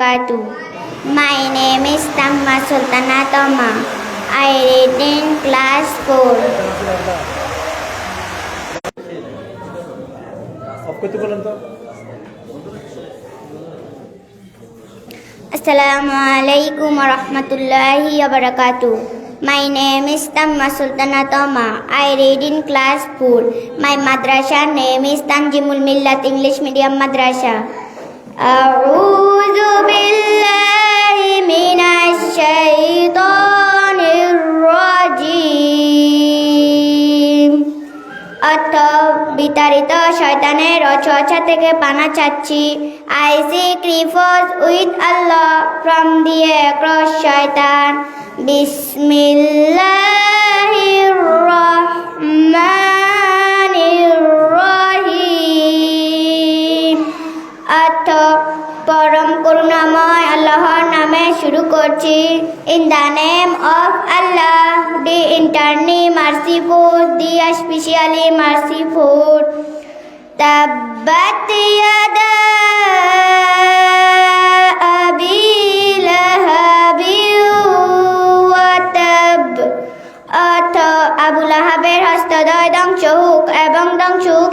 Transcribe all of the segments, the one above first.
wabarakatuh. My name is Tamma Sultana Tama. I read in class 4. Assalamualaikum warahmatullahi wabarakatuh. My name is Tamma Sultana Toma. I read in class 4. My madrasa name is Tanjimul Millat English Medium Madrasa. Uh, অর্থ বিতাড়িত শয়তানের রচর্চা থেকে পানা চাচ্ছি। I seek refuge with Allah from দিয়ে cursed শয়তান বিসমিল্লাহ। করুণাময় আল্লাহর নামে শুরু করছি। In the name of Allah the entirely merciful the especially merciful তাব্বাত অর্থ এবং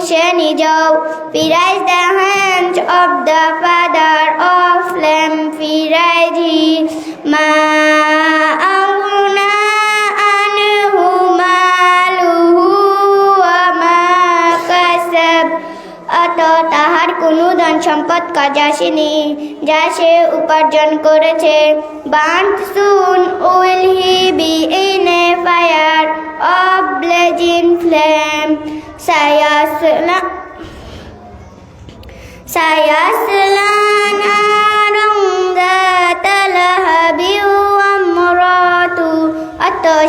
সে নিজেও perish the hand of the father of flame perish he মা তাহার কোনো ধন সম্পদ কাজে আসেনি, যা সে উপার্জন করেছে। Burnt soon will he be in a fire of blazing flame. সায়াসলা সায়াসলা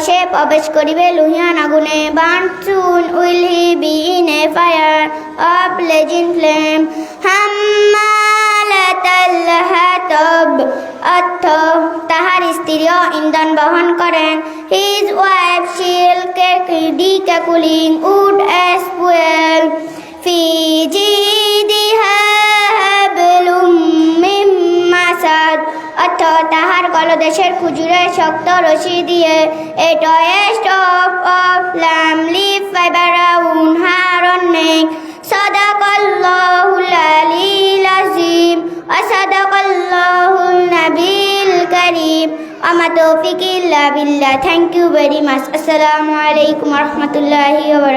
সে প্রবেশ করিবে, লুহিয়ান আগুনে burnt soon will he be in a fire of blazing flame. হাম্মালাতাল হাতাব অর্থ, তাহার স্ত্রীও ইন্ধন বহন করেন। হিজ ওয়াইফ শিল কে ডি কুলিং উড অ্যাজ ফুয়েল। ফি তাহার গলদেশের খুজুরে শক্ত রশি দিয়ে এ টয়েস্ট অফ অফ লাম leaf fibre around her neck সদাকাল্লাহুল আলিল আজিম, অসাদাকাল্লাহুল নাবিল করিম। আমা তৌফিক ইল্লা বিল্লাহ। থ্যাংক ইউ ভেরি মাচ আসসালামু আলাইকুম রহমতুল্লাহি ওয়া